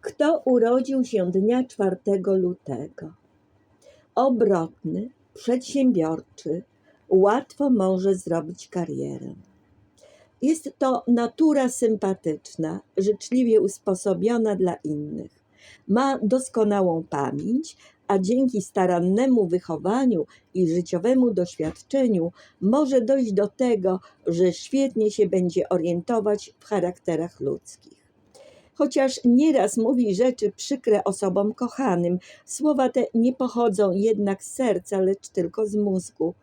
Kto urodził się dnia 4 lutego? Obrotny, przedsiębiorczy, łatwo może zrobić karierę. Jest to natura sympatyczna, życzliwie usposobiona dla innych. Ma doskonałą pamięć, a dzięki starannemu wychowaniu i życiowemu doświadczeniu może dojść do tego, że świetnie się będzie orientować w charakterach ludzkich. Chociaż nieraz mówi rzeczy przykre osobom kochanym, słowa te nie pochodzą jednak z serca, lecz tylko z mózgu.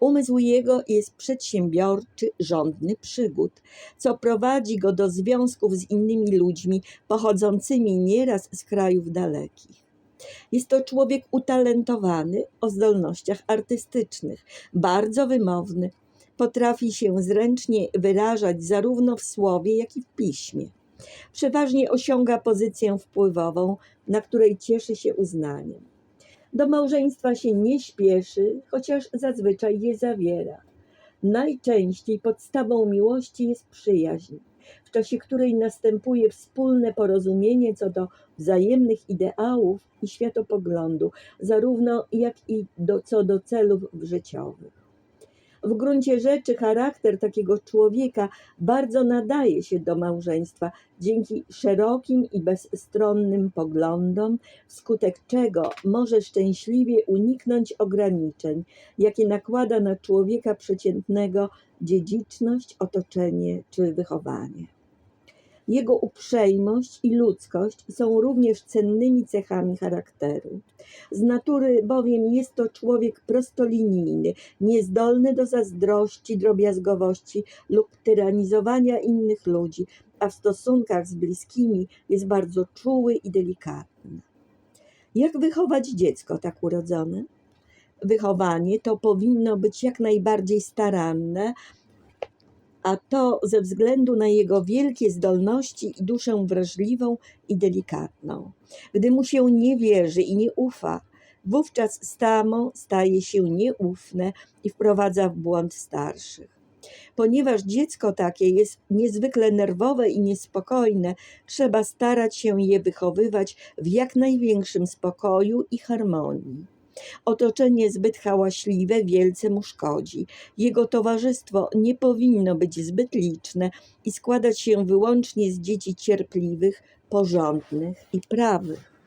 Umysł jego jest przedsiębiorczy, żądny przygód, co prowadzi go do związków z innymi ludźmi pochodzącymi nieraz z krajów dalekich. Jest to człowiek utalentowany o zdolnościach artystycznych, bardzo wymowny, potrafi się zręcznie wyrażać zarówno w słowie, jak i w piśmie. Przeważnie osiąga pozycję wpływową, na której cieszy się uznaniem. Do małżeństwa się nie śpieszy, chociaż zazwyczaj je zawiera. Najczęściej podstawą miłości jest przyjaźń, w czasie której następuje wspólne porozumienie co do wzajemnych ideałów i światopoglądu, zarówno jak i do, co do celów życiowych. W gruncie rzeczy charakter takiego człowieka bardzo nadaje się do małżeństwa dzięki szerokim i bezstronnym poglądom, wskutek czego może szczęśliwie uniknąć ograniczeń, jakie nakłada na człowieka przeciętnego dziedziczność, otoczenie czy wychowanie. Jego uprzejmość i ludzkość są również cennymi cechami charakteru. Z natury bowiem jest to człowiek prostolinijny, niezdolny do zazdrości, drobiazgowości lub tyranizowania innych ludzi, a w stosunkach z bliskimi jest bardzo czuły i delikatny. Jak wychować dziecko tak urodzone? Wychowanie to powinno być jak najbardziej staranne, a to ze względu na jego wielkie zdolności i duszę wrażliwą i delikatną. Gdy mu się nie wierzy i nie ufa, wówczas samo staje się nieufne i wprowadza w błąd starszych. Ponieważ dziecko takie jest niezwykle nerwowe i niespokojne, trzeba starać się je wychowywać w jak największym spokoju i harmonii. Otoczenie zbyt hałaśliwe wielce mu szkodzi. Jego towarzystwo nie powinno być zbyt liczne i składać się wyłącznie z dzieci cierpliwych, porządnych i prawych.